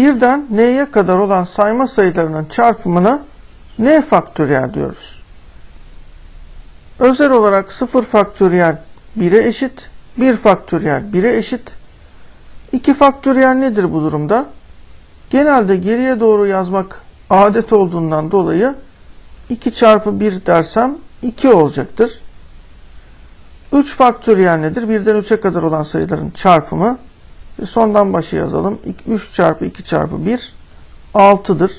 birden n'ye kadar olan sayma sayılarının çarpımına n faktöriyel diyoruz. Özel olarak 0 faktöriyel 1'e eşit, 1 faktöriyel 1'e eşit. 2 faktöriyel nedir bu durumda? Genelde geriye doğru yazmak adet olduğundan dolayı 2 çarpı 1 dersem 2 olacaktır. 3 faktöriyel nedir? 1'den 3'e kadar olan sayıların çarpımı. Ve sondan başa yazalım. 3 çarpı 2 çarpı 1 6'dır.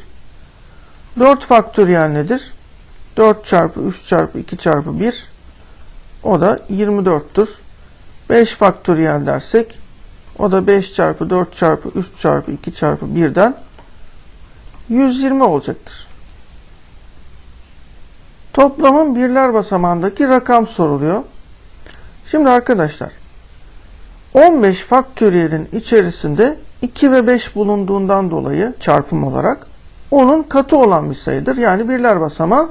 4 faktöriyel nedir? 4 çarpı 3 çarpı 2 çarpı 1 o da 24'tür. 5 faktöriyel dersek o da 5 çarpı 4 çarpı 3 çarpı 2 çarpı 1'den 120 olacaktır. Toplamın birler basamağındaki rakam soruluyor. Şimdi arkadaşlar 15 faktöriyelin içerisinde 2 ve 5 bulunduğundan dolayı çarpım olarak onun katı olan bir sayıdır. Yani birler basamağı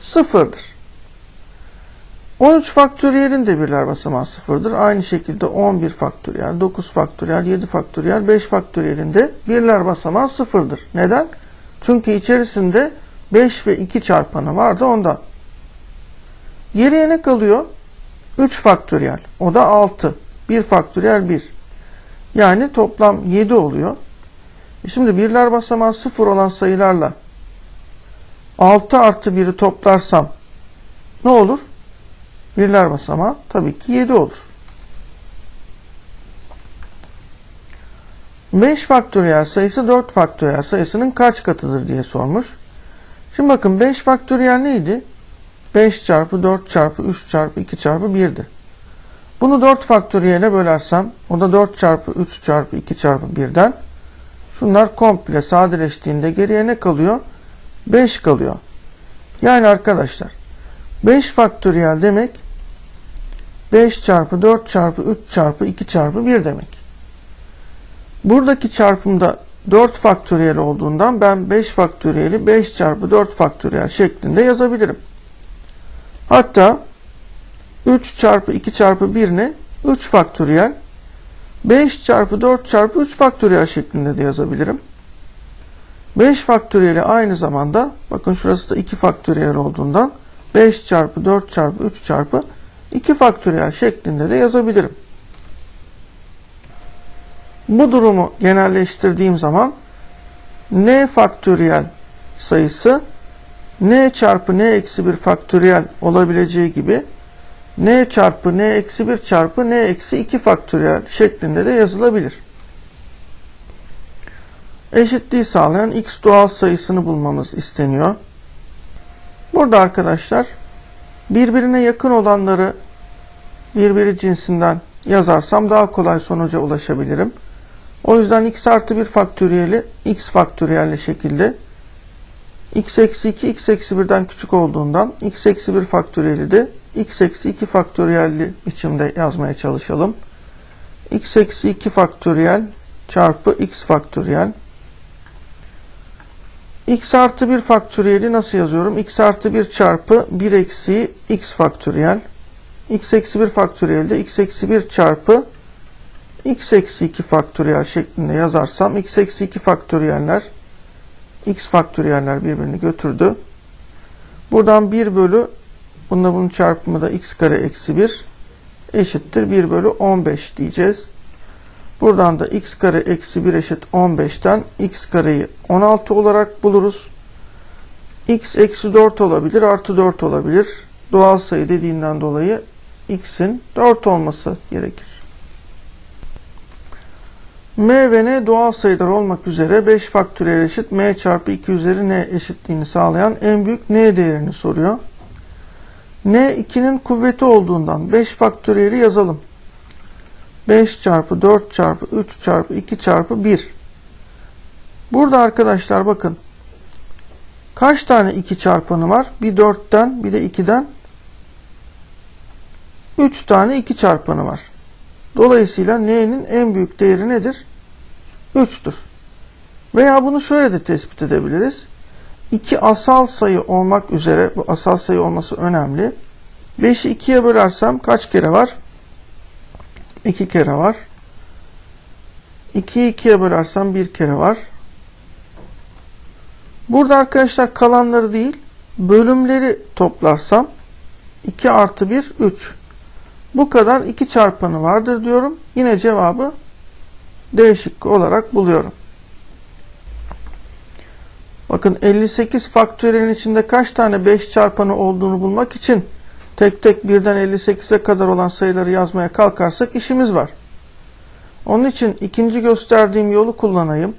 sıfırdır. 13 faktöriyelin de birler basamağı sıfırdır. Aynı şekilde 11 faktöriyel, 9 faktöriyel, 7 faktöriyel, 5 faktöriyelin de birler basamağı sıfırdır. Neden? Çünkü içerisinde 5 ve 2 çarpanı vardı ondan. Geriye ne kalıyor? 3 faktöriyel. O da 6. 1 faktöriyel 1. Yani toplam 7 oluyor. E Şimdi birler basamağı 0 olan sayılarla 6 artı 1'i toplarsam ne olur? Birler basamağı tabii ki 7 olur. 5 faktöriyel sayısı 4 faktöriyel sayısının kaç katıdır diye sormuş. Şimdi bakın 5 faktöriyel neydi? 5 çarpı 4 çarpı 3 çarpı 2 çarpı 1'di. Bunu 4 faktöriyele bölersem o da 4 çarpı 3 çarpı 2 çarpı 1'den şunlar komple sadeleştiğinde geriye ne kalıyor? 5 kalıyor. Yani arkadaşlar 5 faktöriyel demek 5 çarpı 4 çarpı 3 çarpı 2 çarpı 1 demek. Buradaki çarpımda 4 faktöriyel olduğundan ben 5 faktöriyeli 5 çarpı 4 faktöriyel şeklinde yazabilirim. Hatta 3 çarpı 2 çarpı 1 ne? 3 faktöriyel. 5 çarpı 4 çarpı 3 faktöriyel şeklinde de yazabilirim. 5 faktöriyeli aynı zamanda bakın şurası da 2 faktöriyel olduğundan 5 çarpı 4 çarpı 3 çarpı 2 faktöriyel şeklinde de yazabilirim. Bu durumu genelleştirdiğim zaman n faktöriyel sayısı n çarpı n eksi 1 faktöriyel olabileceği gibi n çarpı n eksi 1 çarpı n eksi 2 faktöriyel şeklinde de yazılabilir. Eşitliği sağlayan x doğal sayısını bulmamız isteniyor. Burada arkadaşlar birbirine yakın olanları birbiri cinsinden yazarsam daha kolay sonuca ulaşabilirim. O yüzden x artı 1 faktöriyeli x faktöriyelli şekilde x eksi 2 x eksi 1'den küçük olduğundan x eksi 1 faktöriyeli de x eksi 2 faktöriyelli biçimde yazmaya çalışalım. x eksi 2 faktöriyel çarpı x faktöriyel. x artı 1 faktöriyeli nasıl yazıyorum? x artı 1 çarpı 1 eksi x faktöriyel. x eksi 1 faktöriyel de x eksi 1 çarpı x eksi 2 faktöriyel şeklinde yazarsam x eksi 2 faktöriyeller x faktöriyeller birbirini götürdü. Buradan 1 bölü bununla bunun çarpımı da x kare eksi 1 eşittir 1 bölü 15 diyeceğiz. Buradan da x kare eksi 1 eşit 15'ten x kareyi 16 olarak buluruz. x eksi 4 olabilir artı 4 olabilir. Doğal sayı dediğinden dolayı x'in 4 olması gerekir. m ve n doğal sayılar olmak üzere 5 faktöriyel eşit m çarpı 2 üzeri n eşitliğini sağlayan en büyük n değerini soruyor. N 2'nin kuvveti olduğundan 5 faktöriyeli yazalım. 5 çarpı 4 çarpı 3 çarpı 2 çarpı 1. Burada arkadaşlar bakın. Kaç tane 2 çarpanı var? Bir 4'ten bir de 2'den 3 tane 2 çarpanı var. Dolayısıyla n'nin en büyük değeri nedir? 3'tür. Veya bunu şöyle de tespit edebiliriz. 2 asal sayı olmak üzere bu asal sayı olması önemli. 5'i 2'ye bölersem kaç kere var? 2 kere var. 2'yi 2'ye bölersem bir kere var. Burada arkadaşlar kalanları değil bölümleri toplarsam 2 artı 1 3. Bu kadar 2 çarpanı vardır diyorum. Yine cevabı D şıkkı olarak buluyorum. Bakın 58 faktöriyelin içinde kaç tane 5 çarpanı olduğunu bulmak için tek tek birden 58'e kadar olan sayıları yazmaya kalkarsak işimiz var. Onun için ikinci gösterdiğim yolu kullanayım.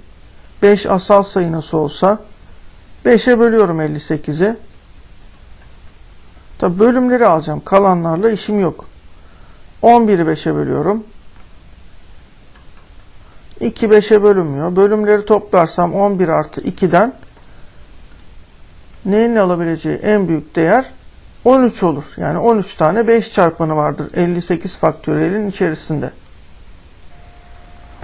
5 asal sayı nasıl olsa 5'e bölüyorum 58'i. Tabi bölümleri alacağım. Kalanlarla işim yok. 11'i 5'e bölüyorum. 2 5'e bölünmüyor. Bölümleri toplarsam 11 artı 2'den neyin alabileceği en büyük değer 13 olur. Yani 13 tane 5 çarpanı vardır 58 faktöriyelin içerisinde.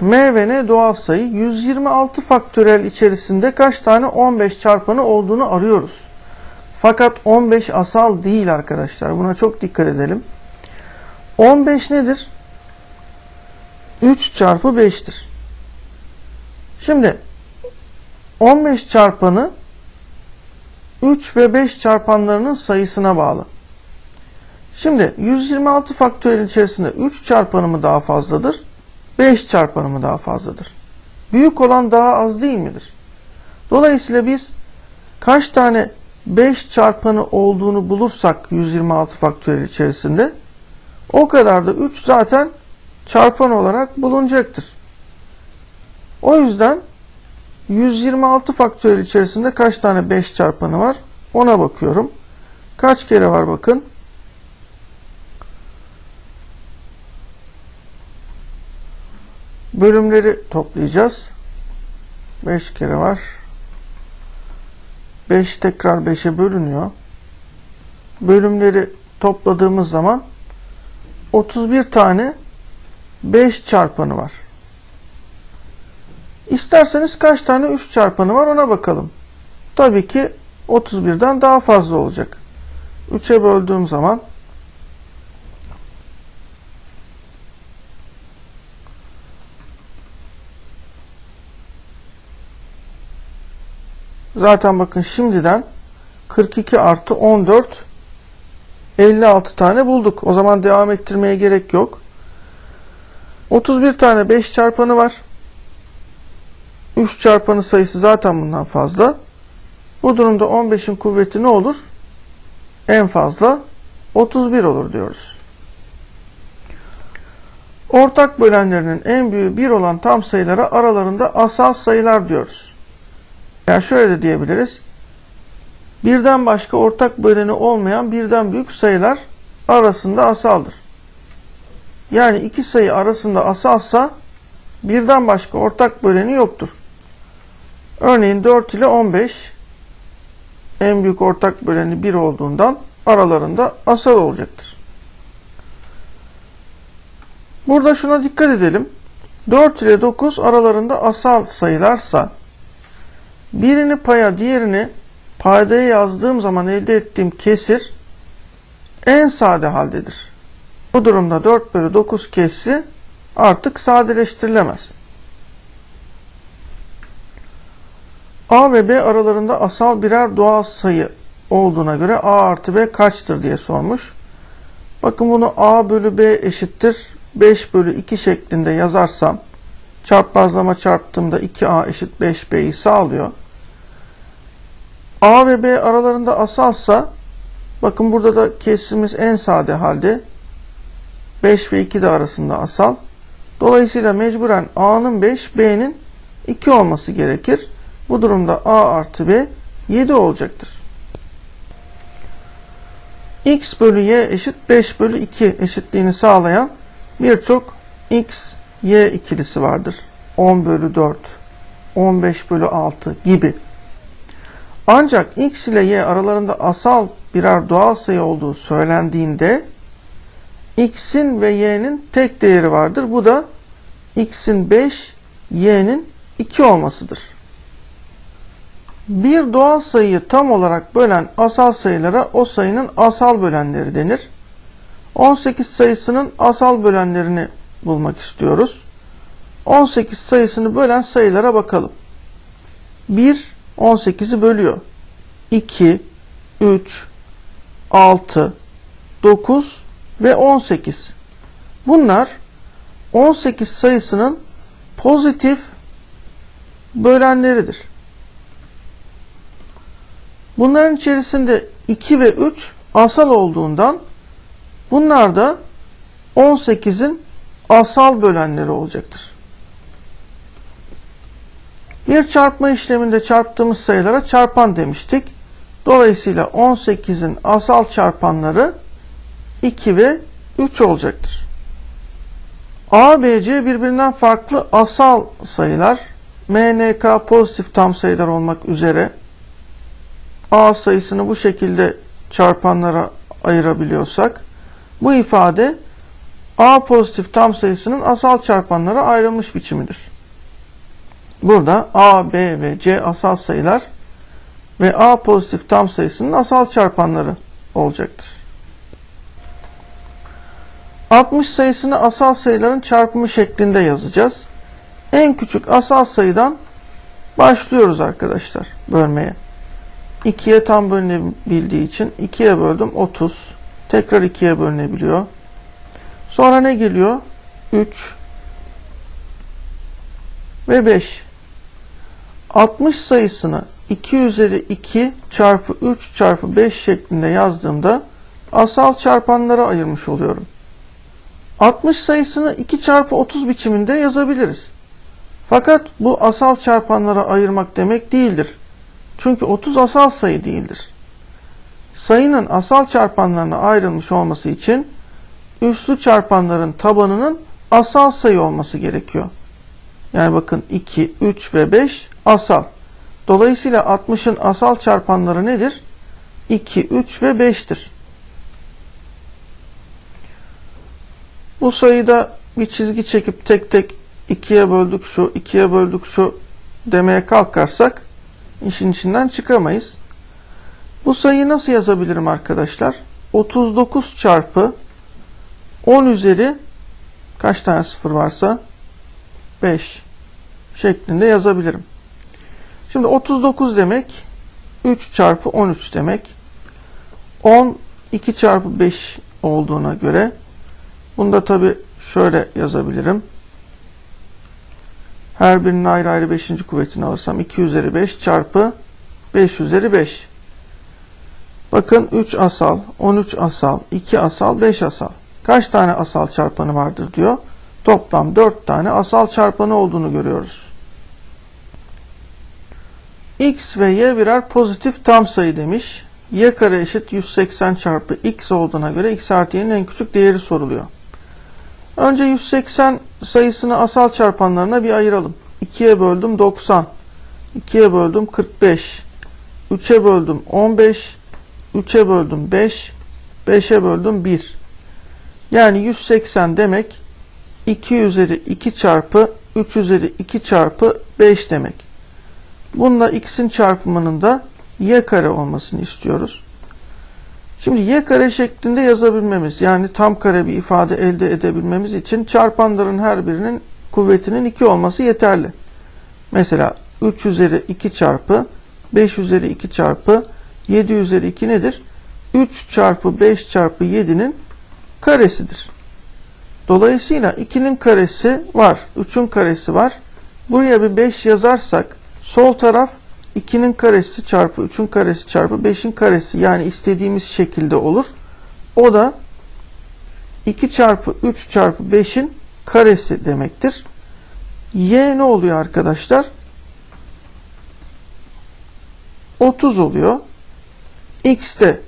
M ve N doğal sayı 126 faktöriyel içerisinde kaç tane 15 çarpanı olduğunu arıyoruz. Fakat 15 asal değil arkadaşlar. Buna çok dikkat edelim. 15 nedir? 3 çarpı 5'tir. Şimdi 15 çarpanı 3 ve 5 çarpanlarının sayısına bağlı. Şimdi 126 faktöriyel içerisinde 3 çarpanı mı daha fazladır? 5 çarpanı mı daha fazladır? Büyük olan daha az değil midir? Dolayısıyla biz kaç tane 5 çarpanı olduğunu bulursak 126 faktöriyel içerisinde o kadar da 3 zaten çarpan olarak bulunacaktır. O yüzden 126 faktöriyel içerisinde kaç tane 5 çarpanı var? Ona bakıyorum. Kaç kere var bakın. Bölümleri toplayacağız. 5 kere var. 5 tekrar 5'e bölünüyor. Bölümleri topladığımız zaman 31 tane 5 çarpanı var. İsterseniz kaç tane 3 çarpanı var ona bakalım. Tabii ki 31'den daha fazla olacak. 3'e böldüğüm zaman Zaten bakın şimdiden 42 artı 14 56 tane bulduk. O zaman devam ettirmeye gerek yok. 31 tane 5 çarpanı var. 3 çarpanı sayısı zaten bundan fazla. Bu durumda 15'in kuvveti ne olur? En fazla 31 olur diyoruz. Ortak bölenlerinin en büyüğü 1 olan tam sayılara aralarında asal sayılar diyoruz. Yani şöyle de diyebiliriz. Birden başka ortak böleni olmayan birden büyük sayılar arasında asaldır. Yani iki sayı arasında asalsa birden başka ortak böleni yoktur. Örneğin 4 ile 15 en büyük ortak böleni 1 olduğundan aralarında asal olacaktır. Burada şuna dikkat edelim. 4 ile 9 aralarında asal sayılarsa birini paya diğerini paydaya yazdığım zaman elde ettiğim kesir en sade haldedir. Bu durumda 4 bölü 9 kesri artık sadeleştirilemez. A ve B aralarında asal birer doğal sayı olduğuna göre A artı B kaçtır diye sormuş. Bakın bunu A bölü B eşittir 5 bölü 2 şeklinde yazarsam çarpmazlama çarptığımda 2A eşit 5B'yi sağlıyor. A ve B aralarında asalsa bakın burada da kesimiz en sade halde 5 ve 2 de arasında asal. Dolayısıyla mecburen A'nın 5, B'nin 2 olması gerekir. Bu durumda A artı B 7 olacaktır. X bölü Y eşit 5 bölü 2 eşitliğini sağlayan birçok X, Y ikilisi vardır. 10 bölü 4, 15 bölü 6 gibi. Ancak X ile Y aralarında asal birer doğal sayı olduğu söylendiğinde X'in ve Y'nin tek değeri vardır. Bu da X'in 5, Y'nin 2 olmasıdır. Bir doğal sayıyı tam olarak bölen asal sayılara o sayının asal bölenleri denir. 18 sayısının asal bölenlerini bulmak istiyoruz. 18 sayısını bölen sayılara bakalım. 1 18'i bölüyor. 2 3 6 9 ve 18. Bunlar 18 sayısının pozitif bölenleridir. Bunların içerisinde 2 ve 3 asal olduğundan bunlar da 18'in asal bölenleri olacaktır. Bir çarpma işleminde çarptığımız sayılara çarpan demiştik. Dolayısıyla 18'in asal çarpanları 2 ve 3 olacaktır. A, B, C birbirinden farklı asal sayılar. M, N, K pozitif tam sayılar olmak üzere A sayısını bu şekilde çarpanlara ayırabiliyorsak bu ifade A pozitif tam sayısının asal çarpanlara ayrılmış biçimidir. Burada A, B ve C asal sayılar ve A pozitif tam sayısının asal çarpanları olacaktır. 60 sayısını asal sayıların çarpımı şeklinde yazacağız. En küçük asal sayıdan başlıyoruz arkadaşlar bölmeye. 2'ye tam bölünebildiği için 2'ye böldüm 30. Tekrar 2'ye bölünebiliyor. Sonra ne geliyor? 3 ve 5. 60 sayısını 2 üzeri 2 çarpı 3 çarpı 5 şeklinde yazdığımda asal çarpanlara ayırmış oluyorum. 60 sayısını 2 çarpı 30 biçiminde yazabiliriz. Fakat bu asal çarpanlara ayırmak demek değildir. Çünkü 30 asal sayı değildir. Sayının asal çarpanlarına ayrılmış olması için üslü çarpanların tabanının asal sayı olması gerekiyor. Yani bakın 2, 3 ve 5 asal. Dolayısıyla 60'ın asal çarpanları nedir? 2, 3 ve 5'tir. Bu sayıda bir çizgi çekip tek tek 2'ye böldük şu, 2'ye böldük şu demeye kalkarsak işin içinden çıkamayız. Bu sayıyı nasıl yazabilirim arkadaşlar? 39 çarpı 10 üzeri kaç tane sıfır varsa 5 şeklinde yazabilirim. Şimdi 39 demek 3 çarpı 13 demek. 10 2 çarpı 5 olduğuna göre bunu da tabi şöyle yazabilirim. Her birinin ayrı ayrı 5. kuvvetini alırsam 2 üzeri 5 çarpı 5 üzeri 5. Bakın 3 asal, 13 asal, 2 asal, 5 asal. Kaç tane asal çarpanı vardır diyor. Toplam 4 tane asal çarpanı olduğunu görüyoruz. x ve y birer pozitif tam sayı demiş. y kare eşit 180 çarpı x olduğuna göre x artı y'nin en küçük değeri soruluyor. Önce 180 sayısını asal çarpanlarına bir ayıralım. 2'ye böldüm 90. 2'ye böldüm 45. 3'e böldüm 15. 3'e böldüm 5. 5'e böldüm 1. Yani 180 demek 2 üzeri 2 çarpı 3 üzeri 2 çarpı 5 demek. Bununla x'in çarpımının da y kare olmasını istiyoruz. Şimdi y kare şeklinde yazabilmemiz yani tam kare bir ifade elde edebilmemiz için çarpanların her birinin kuvvetinin 2 olması yeterli. Mesela 3 üzeri 2 çarpı 5 üzeri 2 çarpı 7 üzeri 2 nedir? 3 çarpı 5 çarpı 7'nin karesidir. Dolayısıyla 2'nin karesi var. 3'ün karesi var. Buraya bir 5 yazarsak sol taraf 2'nin karesi çarpı 3'ün karesi çarpı 5'in karesi yani istediğimiz şekilde olur. O da 2 çarpı 3 çarpı 5'in karesi demektir. Y ne oluyor arkadaşlar? 30 oluyor. X de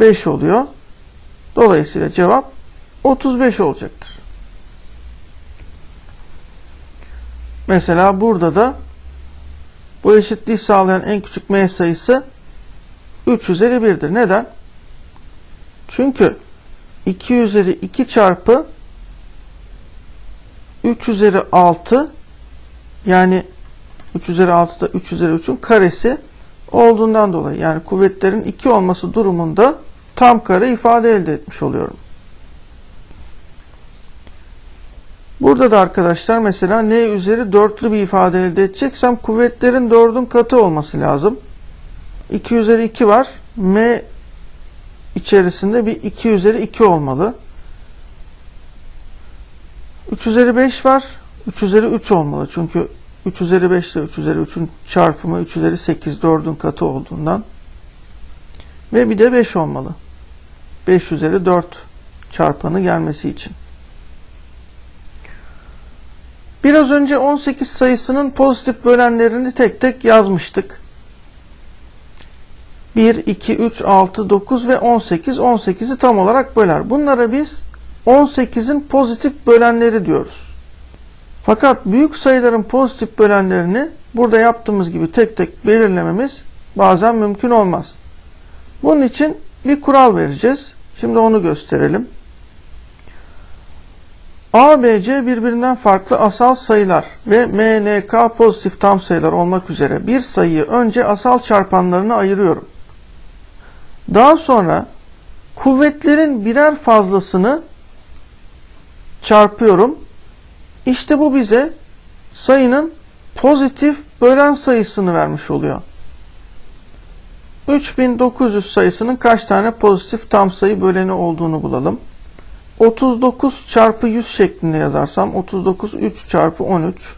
5 oluyor. Dolayısıyla cevap 35 olacaktır. Mesela burada da bu eşitliği sağlayan en küçük m sayısı 3 üzeri 1'dir. Neden? Çünkü 2 üzeri 2 çarpı 3 üzeri 6 yani 3 üzeri 6 da 3 üzeri 3'ün karesi olduğundan dolayı yani kuvvetlerin 2 olması durumunda tam kare ifade elde etmiş oluyorum. Burada da arkadaşlar mesela n üzeri dörtlü bir ifade elde edeceksem kuvvetlerin 4'ün katı olması lazım. 2 üzeri 2 var. m içerisinde bir 2 üzeri 2 olmalı. 3 üzeri 5 var. 3 üzeri 3 olmalı. Çünkü 3 üzeri 5 ile 3 üzeri 3'ün çarpımı 3 üzeri 8 4'ün katı olduğundan. Ve bir de 5 olmalı. 5 üzeri 4 çarpanı gelmesi için. Biraz önce 18 sayısının pozitif bölenlerini tek tek yazmıştık. 1, 2, 3, 6, 9 ve 18. 18'i tam olarak böler. Bunlara biz 18'in pozitif bölenleri diyoruz. Fakat büyük sayıların pozitif bölenlerini burada yaptığımız gibi tek tek belirlememiz bazen mümkün olmaz. Bunun için bir kural vereceğiz. Şimdi onu gösterelim. A, B, C birbirinden farklı asal sayılar ve M, N, K pozitif tam sayılar olmak üzere bir sayıyı önce asal çarpanlarına ayırıyorum. Daha sonra kuvvetlerin birer fazlasını çarpıyorum. İşte bu bize sayının pozitif bölen sayısını vermiş oluyor. 3900 sayısının kaç tane pozitif tam sayı böleni olduğunu bulalım. 39 çarpı 100 şeklinde yazarsam 39 3 çarpı 13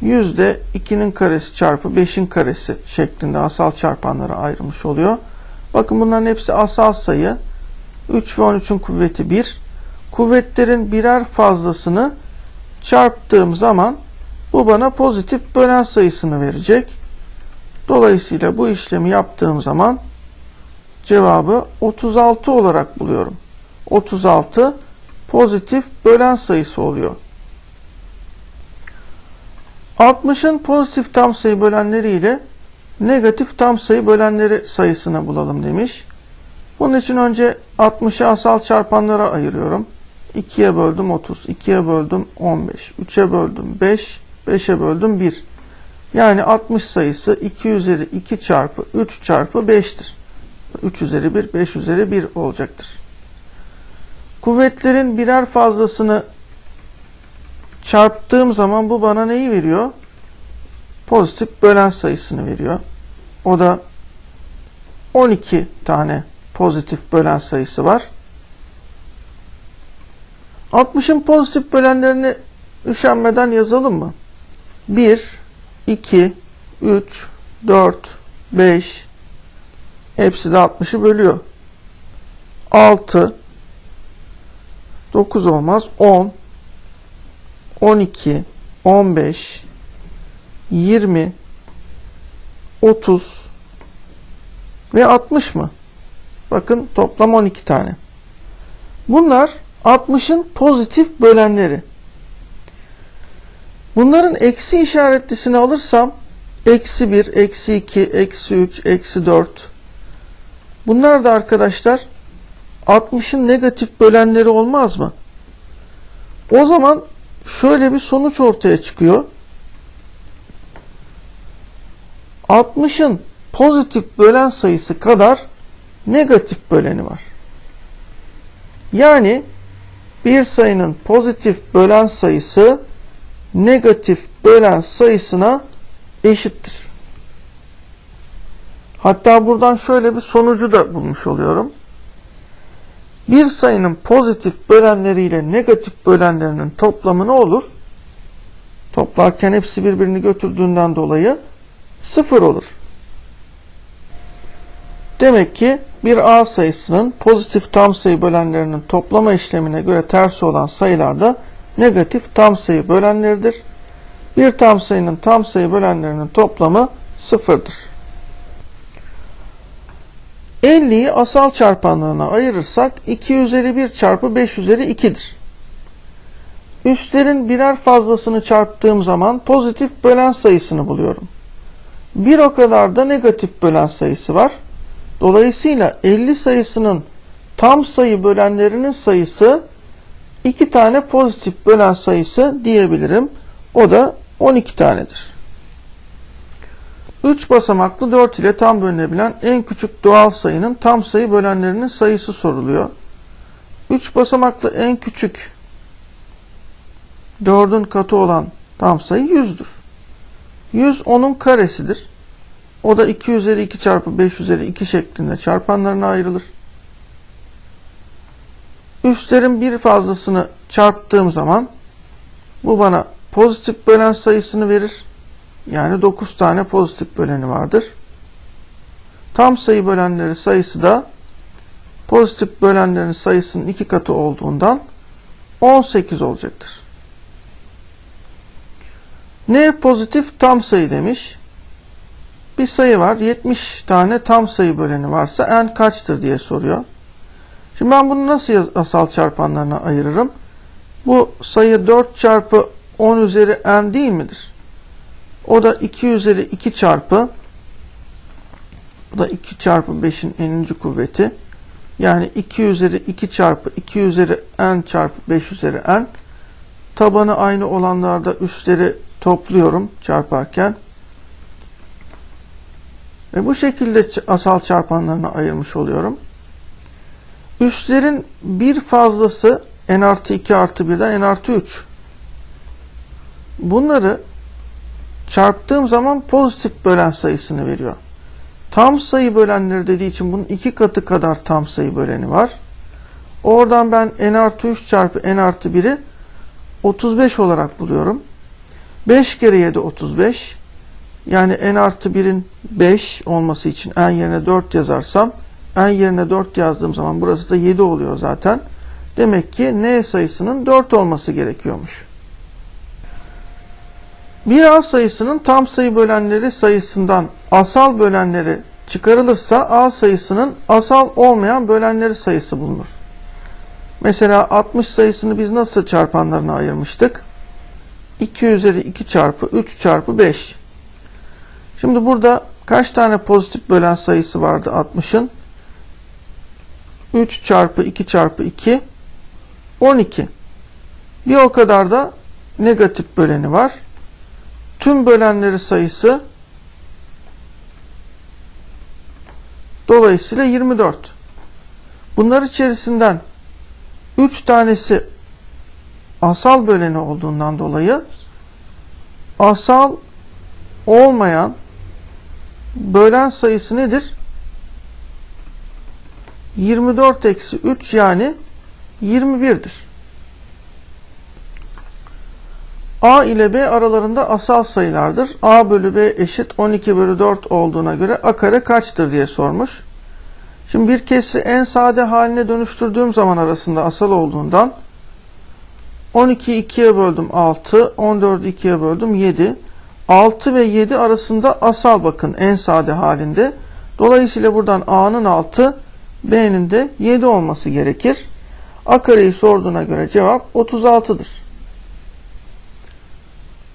100 de 2'nin karesi çarpı 5'in karesi şeklinde asal çarpanlara ayrılmış oluyor. Bakın bunların hepsi asal sayı. 3 ve 13'ün kuvveti 1. Kuvvetlerin birer fazlasını çarptığım zaman bu bana pozitif bölen sayısını verecek. Dolayısıyla bu işlemi yaptığım zaman cevabı 36 olarak buluyorum. 36 pozitif bölen sayısı oluyor. 60'ın pozitif tam sayı bölenleri ile negatif tam sayı bölenleri sayısını bulalım demiş. Bunun için önce 60'ı asal çarpanlara ayırıyorum. 2'ye böldüm 30, 2'ye böldüm 15, 3'e böldüm 5, 5'e böldüm 1. Yani 60 sayısı 2 üzeri 2 çarpı 3 çarpı 5'tir. 3 üzeri 1, 5 üzeri 1 olacaktır. Kuvvetlerin birer fazlasını çarptığım zaman bu bana neyi veriyor? Pozitif bölen sayısını veriyor. O da 12 tane pozitif bölen sayısı var. 60'ın pozitif bölenlerini üşenmeden yazalım mı? 1, 2, 3, 4, 5 hepsi de 60'ı bölüyor. 6 9 olmaz. 10 12 15 20 30 ve 60 mı? Bakın toplam 12 tane. Bunlar 60'ın pozitif bölenleri. Bunların eksi işaretlisini alırsam eksi 1, eksi 2, eksi 3, eksi 4. Bunlar da arkadaşlar 60'ın negatif bölenleri olmaz mı? O zaman şöyle bir sonuç ortaya çıkıyor. 60'ın pozitif bölen sayısı kadar negatif böleni var. Yani bir sayının pozitif bölen sayısı negatif bölen sayısına eşittir. Hatta buradan şöyle bir sonucu da bulmuş oluyorum. Bir sayının pozitif bölenleriyle negatif bölenlerinin toplamı ne olur? Toplarken hepsi birbirini götürdüğünden dolayı sıfır olur. Demek ki bir A sayısının pozitif tam sayı bölenlerinin toplama işlemine göre tersi olan sayılarda negatif tam sayı bölenleridir. Bir tam sayının tam sayı bölenlerinin toplamı sıfırdır. 50'yi asal çarpanlarına ayırırsak 2 üzeri 1 çarpı 5 üzeri 2'dir. Üstlerin birer fazlasını çarptığım zaman pozitif bölen sayısını buluyorum. Bir o kadar da negatif bölen sayısı var. Dolayısıyla 50 sayısının tam sayı bölenlerinin sayısı 2 tane pozitif bölen sayısı diyebilirim. O da 12 tanedir. 3 basamaklı 4 ile tam bölünebilen en küçük doğal sayının tam sayı bölenlerinin sayısı soruluyor. 3 basamaklı en küçük 4'ün katı olan tam sayı 100'dür. 100 10'un karesidir. O da 2 üzeri 2 çarpı 5 üzeri 2 şeklinde çarpanlarına ayrılır. Üstlerin bir fazlasını çarptığım zaman bu bana pozitif bölen sayısını verir. Yani 9 tane pozitif böleni vardır. Tam sayı bölenleri sayısı da pozitif bölenlerin sayısının iki katı olduğundan 18 olacaktır. N pozitif tam sayı demiş. Bir sayı var. 70 tane tam sayı böleni varsa n kaçtır diye soruyor. Şimdi ben bunu nasıl asal çarpanlarına ayırırım? Bu sayı 4 çarpı 10 üzeri n değil midir? O da 2 üzeri 2 çarpı bu da 2 çarpı 5'in n'inci kuvveti. Yani 2 üzeri 2 çarpı 2 üzeri n çarpı 5 üzeri n. Tabanı aynı olanlarda üstleri topluyorum çarparken. Ve bu şekilde asal çarpanlarına ayırmış oluyorum. Üstlerin bir fazlası n artı 2 artı 1'den n artı 3. Bunları çarptığım zaman pozitif bölen sayısını veriyor. Tam sayı bölenleri dediği için bunun iki katı kadar tam sayı böleni var. Oradan ben n artı 3 çarpı n artı 1'i 35 olarak buluyorum. 5 kere 7 35. Yani n artı 1'in 5 olması için n yerine 4 yazarsam n yerine 4 yazdığım zaman burası da 7 oluyor zaten. Demek ki n sayısının 4 olması gerekiyormuş. Bir A sayısının tam sayı bölenleri sayısından asal bölenleri çıkarılırsa A sayısının asal olmayan bölenleri sayısı bulunur. Mesela 60 sayısını biz nasıl çarpanlarına ayırmıştık? 2 üzeri 2 çarpı 3 çarpı 5. Şimdi burada kaç tane pozitif bölen sayısı vardı 60'ın? 3 çarpı 2 çarpı 2 12. Bir o kadar da negatif böleni var. Tüm bölenleri sayısı dolayısıyla 24. Bunlar içerisinden 3 tanesi asal böleni olduğundan dolayı asal olmayan bölen sayısı nedir? 24 eksi 3 yani 21'dir. A ile B aralarında asal sayılardır. A bölü B eşit 12 bölü 4 olduğuna göre A kare kaçtır diye sormuş. Şimdi bir kesri en sade haline dönüştürdüğüm zaman arasında asal olduğundan 12'yi 2'ye böldüm 6, 14'ü 2'ye böldüm 7. 6 ve 7 arasında asal bakın en sade halinde. Dolayısıyla buradan A'nın 6, B'nin de 7 olması gerekir. A kareyi sorduğuna göre cevap 36'dır.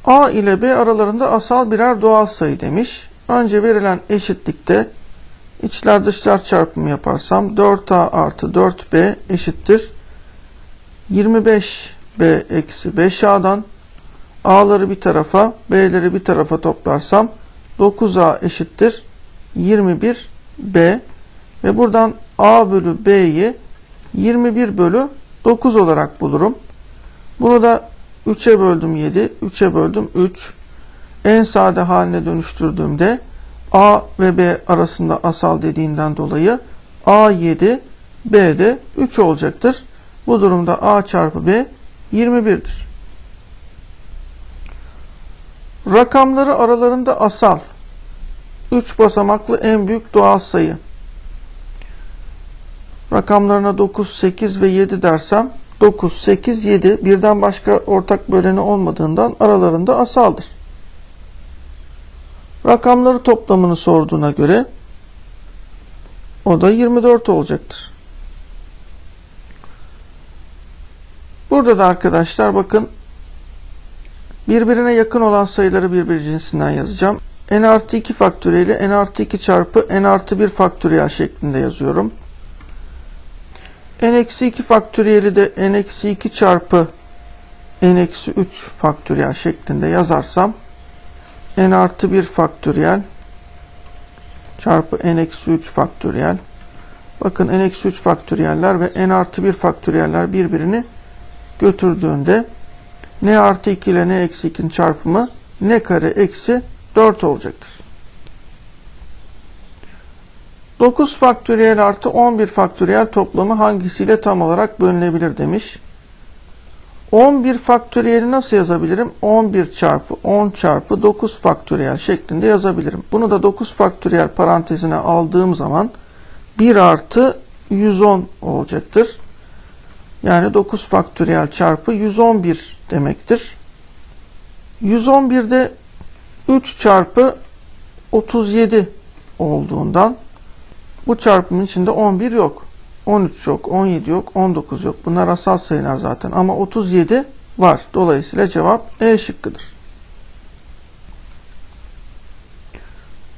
A ile B aralarında asal birer doğal sayı demiş. Önce verilen eşitlikte içler dışlar çarpımı yaparsam 4A artı 4B eşittir. 25B eksi 5A'dan A'ları bir tarafa B'leri bir tarafa toplarsam 9A eşittir 21B ve buradan A bölü B'yi 21 bölü 9 olarak bulurum. Bunu da 3'e böldüm 7, 3'e böldüm 3. En sade haline dönüştürdüğümde A ve B arasında asal dediğinden dolayı A 7, B de 3 olacaktır. Bu durumda A çarpı B 21'dir. Rakamları aralarında asal. 3 basamaklı en büyük doğal sayı. Rakamlarına 9, 8 ve 7 dersem 9, 8, 7 birden başka ortak böleni olmadığından aralarında asaldır. Rakamları toplamını sorduğuna göre o da 24 olacaktır. Burada da arkadaşlar bakın birbirine yakın olan sayıları birbiri cinsinden yazacağım. n artı 2 faktöriyeli n artı 2 çarpı n artı 1 faktöriyel şeklinde yazıyorum. N eksi 2 faktöriyeli de n eksi 2 çarpı n eksi 3 faktöriyel şeklinde yazarsam n artı 1 faktöriyel çarpı n eksi 3 faktöriyel bakın n eksi 3 faktöriyeller ve n artı 1 faktöriyeller birbirini götürdüğünde n artı 2 ile n eksi 2'nin çarpımı n kare eksi 4 olacaktır. 9 faktöriyel artı 11 faktöriyel toplamı hangisiyle tam olarak bölünebilir demiş. 11 faktöriyeli nasıl yazabilirim? 11 çarpı 10 çarpı 9 faktöriyel şeklinde yazabilirim. Bunu da 9 faktöriyel parantezine aldığım zaman 1 artı 110 olacaktır. Yani 9 faktöriyel çarpı 111 demektir. 111'de 3 çarpı 37 olduğundan bu çarpımın içinde 11 yok. 13 yok, 17 yok, 19 yok. Bunlar asal sayılar zaten ama 37 var. Dolayısıyla cevap E şıkkıdır.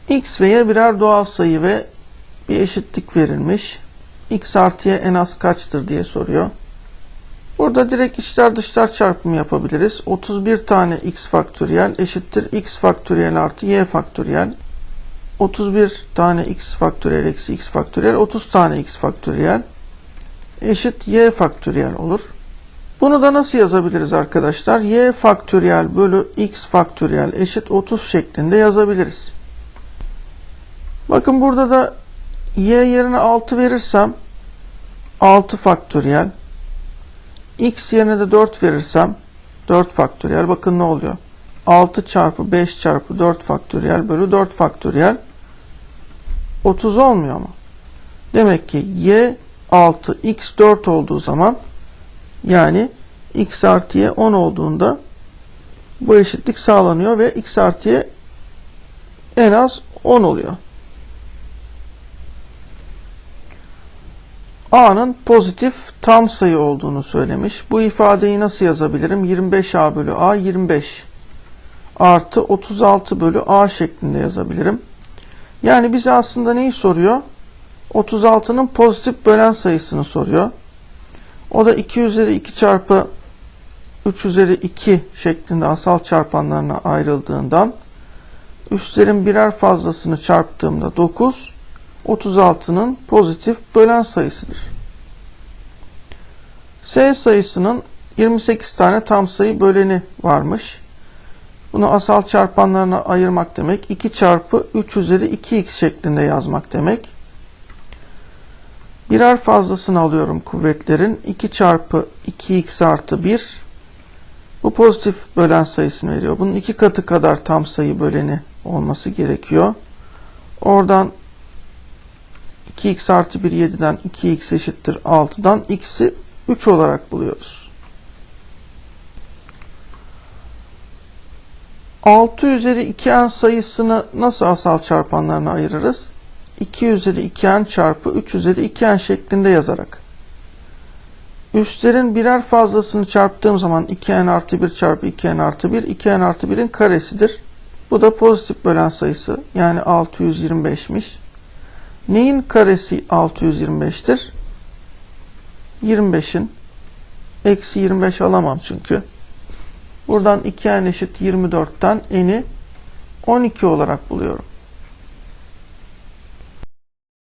X ve Y birer doğal sayı ve bir eşitlik verilmiş. X artı Y en az kaçtır diye soruyor. Burada direkt içler dışlar çarpımı yapabiliriz. 31 tane x faktöriyel eşittir x faktöriyel artı y faktöriyel. 31 tane x faktöriyel eksi x faktöriyel 30 tane x faktöriyel eşit y faktöriyel olur. Bunu da nasıl yazabiliriz arkadaşlar? y faktöriyel bölü x faktöriyel eşit 30 şeklinde yazabiliriz. Bakın burada da y yerine 6 verirsem 6 faktöriyel x yerine de 4 verirsem 4 faktöriyel bakın ne oluyor? 6 çarpı 5 çarpı 4 faktöriyel bölü 4 faktöriyel 30 olmuyor mu? Demek ki y 6 x 4 olduğu zaman yani x artı y 10 olduğunda bu eşitlik sağlanıyor ve x artı y en az 10 oluyor. A'nın pozitif tam sayı olduğunu söylemiş. Bu ifadeyi nasıl yazabilirim? 25A bölü A 25 artı 36 bölü A şeklinde yazabilirim. Yani bize aslında neyi soruyor? 36'nın pozitif bölen sayısını soruyor. O da 2 üzeri 2 çarpı 3 üzeri 2 şeklinde asal çarpanlarına ayrıldığından üstlerin birer fazlasını çarptığımda 9 36'nın pozitif bölen sayısıdır. S sayısının 28 tane tam sayı böleni varmış. Bunu asal çarpanlarına ayırmak demek. 2 çarpı 3 üzeri 2x şeklinde yazmak demek. Birer fazlasını alıyorum kuvvetlerin. 2 çarpı 2x artı 1. Bu pozitif bölen sayısını veriyor. Bunun iki katı kadar tam sayı böleni olması gerekiyor. Oradan 2x artı 1 7'den 2x eşittir 6'dan x'i 3 olarak buluyoruz. 6 üzeri 2n sayısını nasıl asal çarpanlarına ayırırız? 2 üzeri 2n çarpı 3 üzeri 2n şeklinde yazarak. Üstlerin birer fazlasını çarptığım zaman 2n artı 1 çarpı 2n artı 1 2n artı 1'in karesidir. Bu da pozitif bölen sayısı yani 625'miş. Neyin karesi 625'tir? 25'in eksi 25 alamam çünkü. Buradan 2n eşit 24'ten n'i 12 olarak buluyorum.